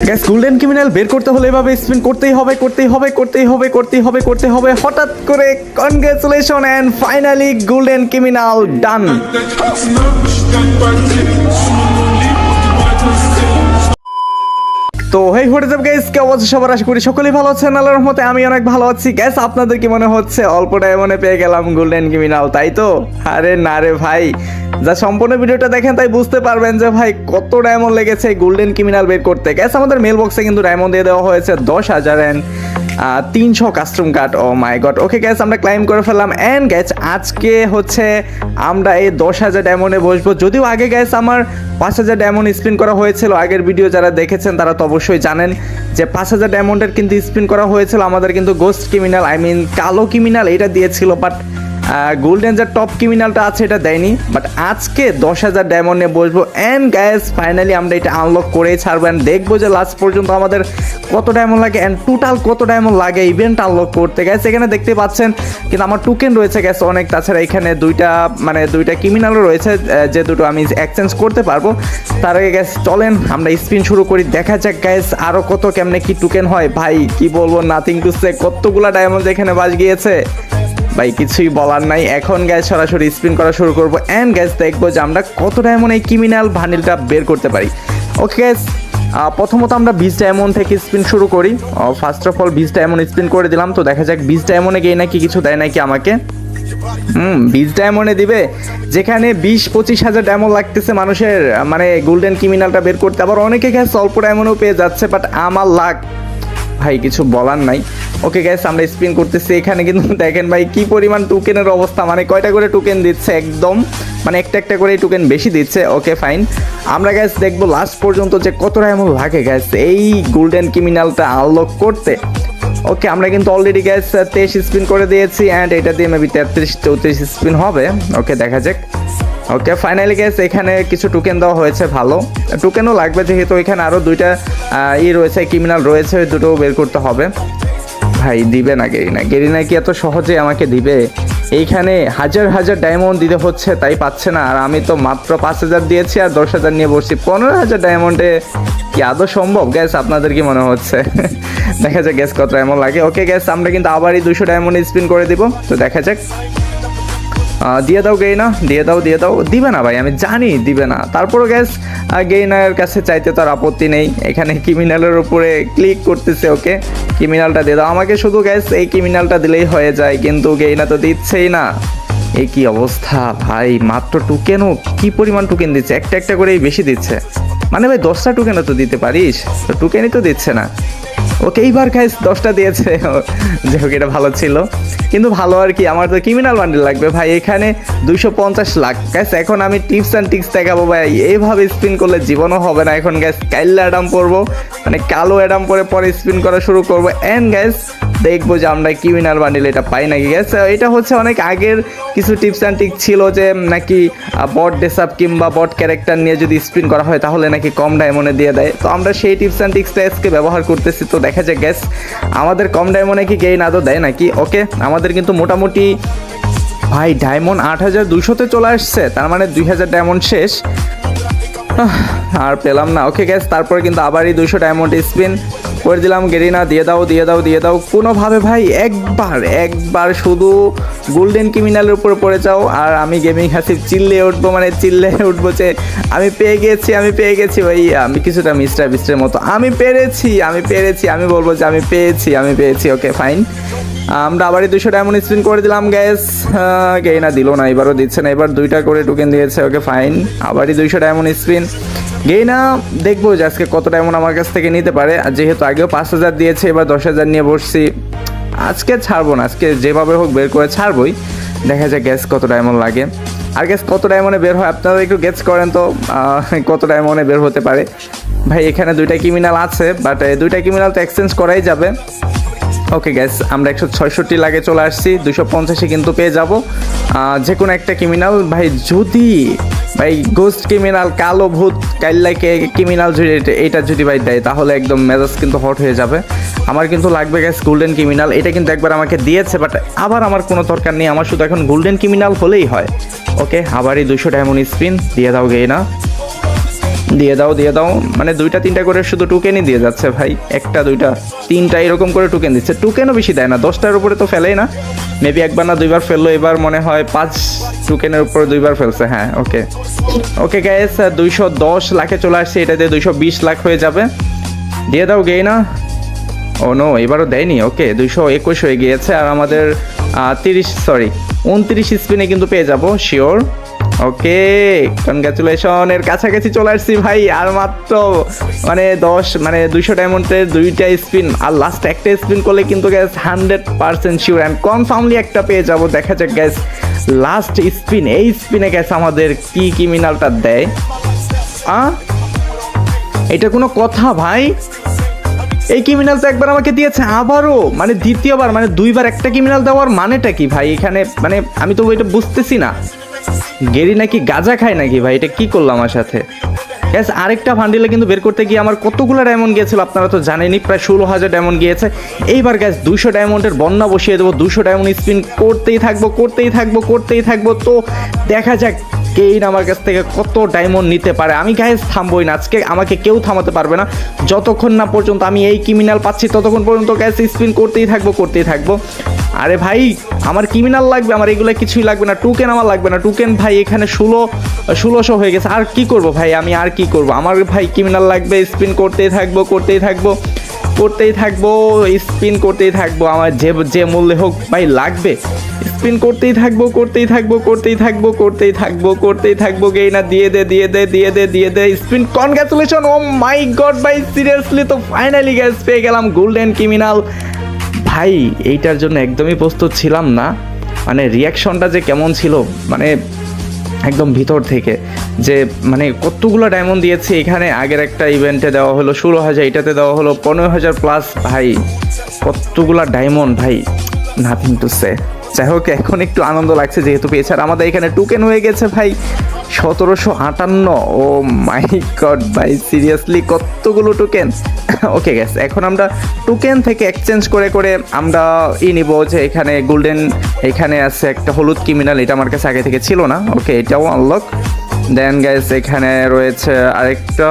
Golden criminal বের করতে হলে এভাবে স্পিন করতেই হবে করতেই হবে করতেই হবে করতেই হবে করতে হবে। হঠাৎ করে congratulation and finally golden criminal done তো হেই হোয়াট ইজ গাইস কে অবশ্য সবার? আশা করি সকলেই ভালো আছেন। আল্লাহর রহমতে আমি অনেক ভালো আছি। গ্যাস আপনাদের কি মনে হচ্ছে? অল্প টাইমে পেয়ে গেলাম গোল্ডেন কিমিনাল তাই তো? আরে না রে ভাই। যা সম্পূর্ণ ভিডিওটা দেখেন, তাই বুঝতে পারবেন যে ভাই, কত ডায়মন্ড লেগেছে গোল্ডেন ক্রিমিনাল বের করতে। গ্যাস আমাদের মেল বক্সে কিন্তু ডায়মন্ড দিয়ে দেওয়া হয়েছে দশ হাজার অ্যান্ড তিনশো custom card oh my god okay guys আমরা ক্লাইম করে ফেললাম। অ্যান্ড গ্যাস আজকে হচ্ছে আমরা এই দশ হাজার ডায়মন্ডে বসবো। যদিও আগে গ্যাস আমার পাঁচ হাজার ডায়মন্ড স্পিন করা হয়েছিল। আগের ভিডিও যারা দেখেছেন, তারা তো অবশ্যই জানেন যে পাঁচ হাজার ডায়মন্ডের কিন্তু স্পিন করা হয়েছিল আমাদের কিন্তু গোস্ট ক্রিমিনাল আই মিন কালো ক্রিমিনাল এটা দিয়েছিল। বাট গোল্ডেন যে টপ ক্রিমিনালটা আছে, এটা দেয়নি বাট আজকে দশ হাজার ডায়মন্ড নিয়ে বসবো। অ্যান্ড গ্যাস ফাইনালি আমরা এটা আনলক করেই ছাড়বো অ্যান্ড দেখব যে লাস্ট পর্যন্ত আমাদের কত ডায়মন্ড লাগে অ্যান্ড টোটাল কত ডায়মন্ড লাগে ইভেন্ট আনলক করতে। গ্যাস এখানে দেখতে পাচ্ছেন, কিন্তু আমার টোকেন রয়েছে গ্যাস অনেক। তাছাড়া এখানে দুইটা মানে দুইটা ক্রিমিনালও রয়েছে যে দুটো আমি এক্সচেঞ্জ করতে পারব। তার আগে গ্যাস চলেন, আমরা স্পিন শুরু করি, দেখা যাক গ্যাস আরও কত কেমনে কি টোকেন হয়। ভাই, কি বলব নাথিং টু সে কতগুলা ডায়মন্ড এখানে বাজ গিয়েছে? ভাই, কিছুই বলার নাই। এখন গ্যাস সরাসরি স্পিন করা শুরু করব। অ্যান্ড গ্যাস দেখব যে আমরা কত ডায়মন্ড এই ক্রিমিনাল ভানিলটা বের করতে পারি। ওকে গ্যাস প্রথমত আমরা বিশ ডায়মন্ড থেকে স্পিন শুরু করি। ফার্স্ট অফ অল বিশ ডায়মন্ড স্পিন করে দিলাম। তো দেখা যাক বিশ ডায়মন্ডে গিয়ে নাকি কিছু দেয় নাকি আমাকে। হুম বিশ ডায়মন্ডে দিবে। যেখানে বিশ পঁচিশ হাজার ডায়মন্ড লাগতেছে মানুষের মানে গোল্ডেন ক্রিমিনালটা বের করতে। আবার অনেকে গ্যাস অল্প ডায়মন্ডও পেয়ে যাচ্ছে বাট আমার লাগ ভাই, কিছু বলার নাই। ওকে গ্যাস আমরা স্পিন করতেছি। এখানে কিন্তু দেখেন ভাই, কি পরিমাণ টোকেনের অবস্থা? মানে কয়টা করে টোকেন দিচ্ছে একদম? মানে একটা একটা করে টোকেন বেশি দিচ্ছে। ওকে ফাইন আমরা গ্যাস দেখব লাস্ট পর্যন্ত যে কতটা এমন লাগে গ্যাস এই গোল্ডেন ক্রিমিনালটা আনলক করতে। ওকে আমরা কিন্তু অলরেডি গ্যাস তেইশ স্পিন করে দিয়েছি অ্যান্ড এটা দিয়ে মেবি তেত্রিশ, চৌত্রিশ স্পিন হবে। ওকে দেখা যাক। ওকে ফাইনালি গেস এখানে কিছু টোকেন দেওয়া হয়েছে, ভালো। টোকেনও লাগবে যেহেতু এখানে আরও দুইটা ই রয়েছে ক্রিমিনাল রয়েছে দুটো বের করতে হবে। ভাই, দিবে না গেরিনা গেরিনা কি এত সহজে আমাকে দিবে? এইখানে হাজার হাজার ডায়মন্ড দিতে হচ্ছে, তাই পাচ্ছে না। আর আমি তো মাত্র পাঁচ হাজার দিয়েছি আর দশ হাজার নিয়ে বসছি। পনেরো হাজার ডায়মন্ডে কি আদৌ সম্ভব? গ্যাস আপনাদের কি মনে হচ্ছে? দেখা যাক গ্যাস কত ডায়মন্ড লাগে। ওকে গ্যাস আমরা কিন্তু আবারই দুশো ডায়মন্ড স্পিন করে দিব। তো দেখা যাক। দিয়ে দাও গেইনা, দিয়ে দাও দিয়ে দাও। দিবে না ভাই, আমি জানি দিবে না। তারপরও গ্যাস গেইনার কাছে চাইতে তো আর আপত্তি নেই। এখানে ক্রিমিনালের উপরে ক্লিক করতেছে ওকে ক্রিমিনালটা দিয়ে দাও। আমাকে শুধু গ্যাস এই ক্রিমিনালটা দিলেই হয়ে যায়, কিন্তু গেইনা তো দিচ্ছেই না। এই অবস্থা? ভাই, মাত্র টুকেনও কি পরিমাণ টুকেন দিচ্ছে? একটা একটা করেই বেশি দিচ্ছে। মানে ভাই, দশটা টুকেনও তো দিতে পারিস? তো টুকেনই তো দিচ্ছে না। ওকে, এইবার খাইস দশটা দিয়েছে। যাই হোক, এটা ভালো ছিল। কিন্তু ভালো আর কি, আমার তো ক্রিমিনাল বান্ডেল লাগবে। ভাই, এখানে দুইশো পঞ্চাশ লাখ। গ্যাস এখন আমি টিপস অ্যান্ড টিক্স দেখাবো, ভাই। এইভাবে স্পিন করলে জীবনও হবে না। এখন গ্যাস কাইল্লা অ্যাডাম পরবো মানে কালো অ্যাডাম পরে পরে স্পিন করা শুরু করব। অ্যান্ড গ্যাস দেখব যে আমরা ক্রিমিনাল বান্ডিল এটা পাই নাকি। গ্যাস এটা হচ্ছে অনেক আগের কিছু টিপস অ্যান্ড টিক্স ছিল যে নাকি বট ডেসাপ কিংবা বট ক্যারেক্টার নিয়ে যদি স্পিন করা হয় তাহলে নাকি কম ডায়মন্ডে দিয়ে দেয়। তো আমরা সেই টিপস অ্যান্ড টিক্সটা আজকে ব্যবহার করতেছি, তো দেখা যায় গ্যাস আমাদের কম ডায়মন্ডে কি গেইন আদৌ দেয় নাকি? ওকে আমাদের কিন্তু মোটামুটি, ভাই ডায়মন্ড আট হাজার দুশোতে চলে আসছে, তার মানে দুই হাজার ডায়মন্ড শেষ। আর পেলাম না। ওকে গ্যাস তারপরে কিন্তু আবারই দুশো ডায়মন্ড স্পিন করে দিলাম, গেরিনা, দিয়ে দাও দিয়ে দাও দিয়ে দাও। কোনোভাবে ভাই, একবার একবার শুধু গোল্ডেন ক্রিমিনালের উপরে পড়ে যাও। আর আমি গেমিং হাসি চিল্লে উঠবো মানে চিল্লে উঠবো যে আমি পেয়ে গেছি, আমি পেয়ে গেছি ভাই। আমি কিছুটা মিস্টার বিস্টের মতো। আমি পেরেছি আমি পেরেছি, আমি বলব যে আমি পেয়েছি আমি পেয়েছি ওকে ফাইন আমরা আবারই দুশো ডায়মন্ড স্পিন করে দিলাম গ্যাস গেই না দিল না, এবারও দিচ্ছে না, এবার দুইটা করে টোকেন দিয়েছে ওকে ফাইন আবারই দুইশো ডায়মন্ড স্পিন গেই না দেখব যে আজকে কত এমন আমার কাছ থেকে নিতে পারে। আর যেহেতু আগেও পাঁচ হাজার দিয়েছে, এবার দশ হাজার নিয়ে বসছি। আজকে ছাড়বো না, আজকে যেভাবে হোক বের করে ছাড়বই। দেখা যায় গ্যাস কত ডায়মন্ড লাগে। আর গ্যাস কত ডায়মন্ডে বের হয়, আপনারা একটু গেস করেন তো কত ডায়মন্ডে বের হতে পারে। ভাই, এখানে দুইটা ক্রিমিনাল আছে বাট দুইটা ক্রিমিনাল তো এক্সচেঞ্জ করাই যাবে। ওকে গ্যাস আমরা একশো ছয়ষট্টি লাগে চলে আসছি, দুশো পঞ্চাশে কিন্তু পেয়ে যাব। যে কোনো একটা ক্রিমিনাল ভাই, যদি ভাই গোস্ট ক্রিমিনাল কালো ভূত, কাইল্লাকে ক্রিমিনাল যদি এটা- যদি ভাই দেয়, তাহলে একদম মেজাজ কিন্তু হট হয়ে যাবে। আমার কিন্তু লাগবে গ্যাস গোল্ডেন ক্রিমিনাল এটা কিন্তু একবার আমাকে দিয়েছে বাট আবার আমার কোনো দরকার নেই, আমার শুধু এখন গোল্ডেন ক্রিমিনাল হলেই হয়। ওকে আবারই দুশো ডায়মন্ড স্পিন দিয়ে দাও গে না দিয়ে দাও দিয়ে দাও মানে দুইটা তিনটা করে শুধু টুকেনই দিয়ে যাচ্ছে ভাই। একটা, দুইটা, তিনটা এরকম করে টুকেন দিচ্ছে। টুকেনও বেশি দেয় না, দশটার উপরে তো ফেলেই না। মেবি একবার না দুইবার ফেলল, এবার মনে হয় পাঁচ টুকেনের উপর দুইবার ফেলছে হ্যাঁ ওকে ওকে গ্যাস দুইশো দশ লাখে চলে আসছে, এটা দিয়ে দুইশো বিশ লাখ হয়ে যাবে। দিয়ে দাও গেই না ও নো এবারও দেয়নি ওকে দুইশো একুশ হয়ে গিয়েছে, আর আমাদের তিরিশ সরি উনত্রিশ স্পিনে কিন্তু পেয়ে যাব শিওর ওকে কনগ্রাচুলেশন এর কাছাকাছি চলে আসছি ভাই, আর মাত্র মানে দশ মানে দুইশো ডায়মন্ডের দুইটা স্পিন আর লাস্ট একটা স্পিন করলে কিন্তু guys hundred percent sure and confirmly একটা পেয়ে যাব। দেখা যাক গ্যাস লাস্ট স্পিন এই স্পিনে গ্যাস আমাদের কি ক্রিমিনালটা দেয়? আ? এটা কোনো কথা ভাই? এই ক্রিমিনাল তো একবার আমাকে দিয়েছে, আবারও? মানে দ্বিতীয়বার মানে দুইবার একটা ক্রিমিনাল দেওয়ার মানেটা কি ভাই? এখানে মানে আমি তো এটা বুঝতেছি না। গেরি নাকি গাজা খায় নাকি ভাই? এটা কি করল আমার সাথে? গ্যাস আরেকটা ফান্ডিলে কিন্তু বের করতে গিয়ে আমার কতগুলো ডায়মন্ড গিয়েছিল, আপনারা তো জানেনই, প্রায় ষোলো হাজার ডায়মন্ড গিয়েছে। এইবার গ্যাস দুশো ডায়মন্ডের বন্যা বসিয়ে দেবো দুশো ডায়মন্ড স্পিন করতেই থাকব করতেই থাকব করতেই থাকব। তো দেখা যাক কেইন আমার কাছ থেকে কত ডায়মন্ড নিতে পারে। আমি গ্যাস থামবই না, আজকে আমাকে কেউ থামাতে পারবে না। যতক্ষণ না পর্যন্ত আমি এই ক্রিমিনাল পাচ্ছি, ততক্ষণ পর্যন্ত গ্যাস স্পিন করতেই থাকব করতেই থাকব। আরে ভাই, আমার ক্রিমিনাল লাগবে, আমার এগুলো কিছুই লাগবে না। টুকেন আমার লাগবে না। টুকেন ভাই, এখানে ষোলো, ষোলোশো হয়ে গেছে। আর কি করব ভাই? আমি আর কি করব? আমার ভাই ক্রিমিনাল লাগবে স্পিন করতেই থাকব করতেই থাকব করতেই থাকব স্পিন করতেই থাকব। আমার যে যে মূল্যে হোক ভাই, লাগবে। স্পিন করতেই থাকব করতেই থাকব করতেই থাকব করতেই থাকব করতেই থাকব। গেই না দিয়ে দে দিয়ে দে দিয়ে দে দিয়ে দে spin congratulation oh my god ভাই সিরিয়াসলি তো ফাইনালি গ্যাস পেয়ে গেলাম। গোল্ডেন ক্রিমিনাল ভাই, এইটার জন্য একদমই প্রস্তুত ছিলাম না। মানে রিয়াকশনটা যে কেমন ছিল মানে একদম ভিতর থেকে। যে মানে কতগুলো ডায়মন্ড দিয়েছে, এখানে আগের একটা ইভেন্টে দেওয়া হলো, ষোলো হাজার, এটাতে দেওয়া হলো পনেরো হাজার প্লাস ভাই, কতগুলো ডায়মন্ড ভাই নাথিং টু সে যাই হোক, এখন একটু আনন্দ লাগছে যেহেতু পেয়েছে। আর আমাদের এখানে টুকেন হয়ে গেছে ভাই, সতেরোশো আটান্ন। ও মাই গড ভাই সিরিয়াসলি কতগুলো টোকেন ওকে গ্যাস এখন আমরা টোকেন থেকে এক্সচেঞ্জ করে করে আমরা ই নিব যে এখানে গোল্ডেন এখানে আছে একটা হলুদ ক্রিমিনাল এটা আমার কাছে আগে থেকে ছিল না। ওকে এটাও আনলক দেন গ্যাস এখানে রয়েছে আরেকটা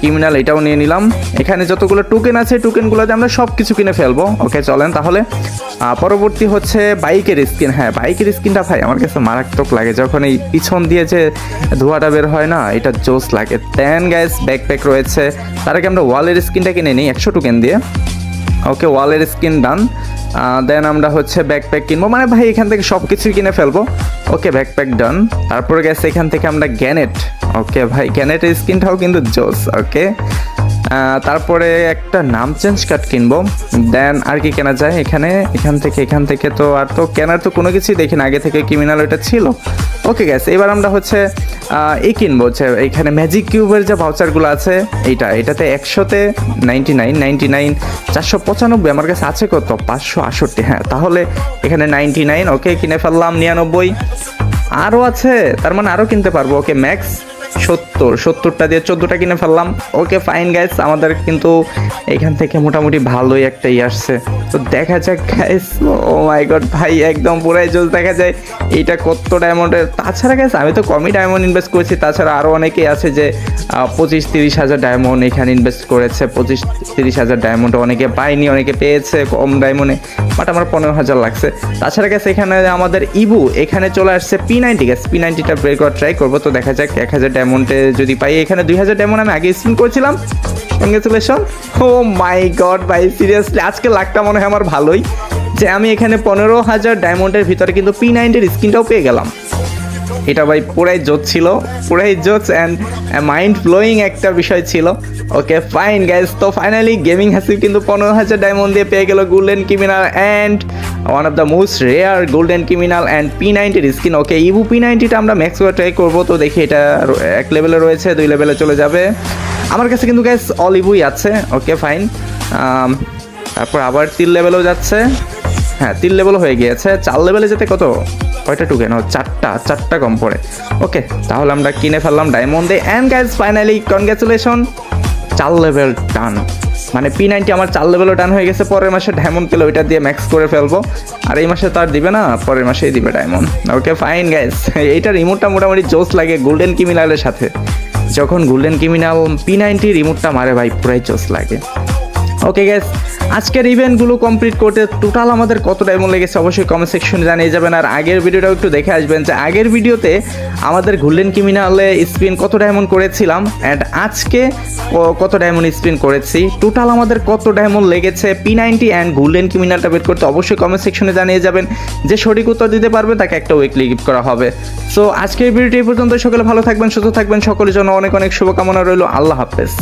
ক্রিমিনাল এটাও নিয়ে নিলাম। এখানে যতগুলো টোকেন আছে টোকেনগুলোতে আমরা সব কিছু কিনে ফেলব। ওকে চলেন তাহলে। পরবর্তী হচ্ছে বাইকের স্কিন হ্যাঁ বাইকের স্কিনটা ভাই, আমার কাছে মারাত্মক লাগে। যখন এই পিছন দিয়ে যে ধোঁয়াটা বের হয় না, এটা জোস লাগে। ত্যান গ্যাস ব্যাকপ্যাক রয়েছে। তার আগে আমরা ওয়ালের স্কিনটা কিনে নিই, একশো টোকেন দিয়ে। ওকে, ওয়ালের স্কিন ডান। দেন আমরা হচ্ছে ব্যাকপ্যাক কিনবো। মানে ভাই, এখান থেকে সব কিছুই কিনে ফেলব। ওকে ব্যাকপ্যাক ডান তারপরে গেছে এখান থেকে আমরা গ্যানেট ওকে ভাই গ্যানেটের স্কিনটাও কিন্তু জোস, ওকে? তারপরে একটা নাম চেঞ্জ কার্ড কিনবো। দেন আর কি কেনা যায় এখানে? এখান থেকে এখান থেকে তো আর তো কেনার তো কোনো কিছুই দেখি আগে থেকে ক্রিমিনাল ওটা ছিল। ওকে গেছে এবার আমরা হচ্ছে এই কিনবো হচ্ছে এখানে ম্যাজিক কিউবের যে ভাউচারগুলো আছে, এইটা, এটাতে একশোতে নাইনটি নাইন নাইনটি নাইন চারশো পঁচানব্বই, আমার কাছে আছে কত? পাঁচশো আষট্টি হ্যাঁ তাহলে এখানে নাইনটি নাইন ওকে কিনে ফেললাম, নিরানব্বই। আরও আছে, তার মানে আরও কিনতে পারব ওকে ম্যাক্স সত্তর, সত্তরটা দিয়ে চোদ্দোটা কিনে ফেললাম। ওকে ফাইন গাইস আমাদের কিন্তু এখান থেকে মোটামুটি ভালোই একটা ই আসছে। তো দেখা যাক গাইস ও মাই গড ভাই, একদম পুরাই জোস দেখা যায়। এটা কত ডায়মন্ডের তাছাড়া গাইস আমি তো কমই ডায়মন্ড ইনভেস্ট করেছি। তাছাড়া আরও অনেকেই আছে যে পঁচিশ তিরিশ হাজার ডায়মন্ড এখানে ইনভেস্ট করেছে। পঁচিশ তিরিশ হাজার ডায়মন্ড অনেকে পায়নি, অনেকে পেয়েছে কম ডায়মন্ডে বাট আমার পনেরো হাজার লাগছে। তাছাড়া গেছে এখানে আমাদের ইবু এখানে চলে আসছে পি নাইনটি গ্যাস পি নাইনটিটা ব্রেক করার ট্রাই করব। তো দেখা যাক, এক হাজার ডায়মন্ডে যদি পাই, এখানে দুই হাজার ডায়মন্ড আমি আগে স্পিন করেছিলাম। কংগ্রেচুলেশন ও মাই গড ভাই সিরিয়াসলি আজকে লাখটা মনে হয় আমার ভালোই। যে আমি এখানে পনেরো হাজার ডায়মন্ডের ভিতরে কিন্তু পি নাইনটির স্কিনটাও পেয়ে গেলাম। এটা ভাই পুরাই জোত ছিল, পুরাই জোতস অ্যান্ড মাইন্ড ব্লোয়িং একটা বিষয় ছিল। ওকে ফাইন গাইজ তো ফাইনালি গেমিং হাসিব কিন্তু পনেরো হাজার ডায়মন্ড দিয়ে পেয়ে গেল golden criminal and one of the most rare golden criminal and P নাইনটির skin okay ইভু পি নাইনটিটা আমরা ম্যাক্স করে ট্রাই করব, তো দেখি এটা এক লেভেলে রয়েছে, দুই লেভেলে চলে যাবে। আমার কাছে কিন্তু গ্যাস অল ইভুই আছে ওকে ফাইন তারপর আবার তিন লেভেলও যাচ্ছে। হ্যাঁ তিন লেভেল হয়ে গিয়েছে, চার লেভেলে যেতে কত? কয়টা টুকেন ও, চারটা চারটা কম পড়ে। ওকে তাহলে আমরা কিনে ফেললাম ডায়মন্ডে অ্যান্ড গাইজ ফাইনালি কনগ্রাচুলেশন চার লেভেল ডান মানে পি নাইনটি আমার চার লেভেলও ডান হয়ে গেছে। পরের মাসে ডায়মন্ড পেলে ওইটা দিয়ে ম্যাক্স করে ফেলব। আর এই মাসে তো আর দিবে না, পরের মাসেই দিবে ডায়মন্ড ওকে ফাইন গাইজ এইটা রিমোটটা মোটামুটি জোস লাগে গোল্ডেন ক্রিমিনালের সাথে। যখন গোল্ডেন ক্রিমিনাল পি নাইনটি রিমোটটা মারে ভাই, পুরাই চোস লাগে। ওকে গ্যাস আজকের ইভেন্টগুলো কমপ্লিট করতে টোটাল আমাদের কত ডায়মন্ড লেগেছে অবশ্যই কমেন্ট সেকশনে জানিয়ে যাবেন। আর আগের ভিডিওটাও একটু দেখে আসবেন যে আগের ভিডিওতে আমাদের গোল্ডেন ক্রিমিনালে স্পিন কত ডায়মন্ড করেছিলাম অ্যান্ড আজকে কত ডায়মন্ড স্পিন করেছি। টোটাল আমাদের কত ডায়মন্ড লেগেছে? পি নাইনটি অ্যান্ড গোল্ডেন ক্রিমিনালটা বের করতে অবশ্যই কমেন্ট সেকশনে জানিয়ে যাবেন। যে সঠিক উত্তর দিতে পারবে, তাকে একটা উইকলি গিফট করা হবে। সো আজকের ভিডিওটি এই পর্যন্ত সকলে ভালো থাকবেন, সুস্থ থাকবেন। সকলের জন্য অনেক অনেক শুভকামনা রইল। আল্লাহ হাফেজ।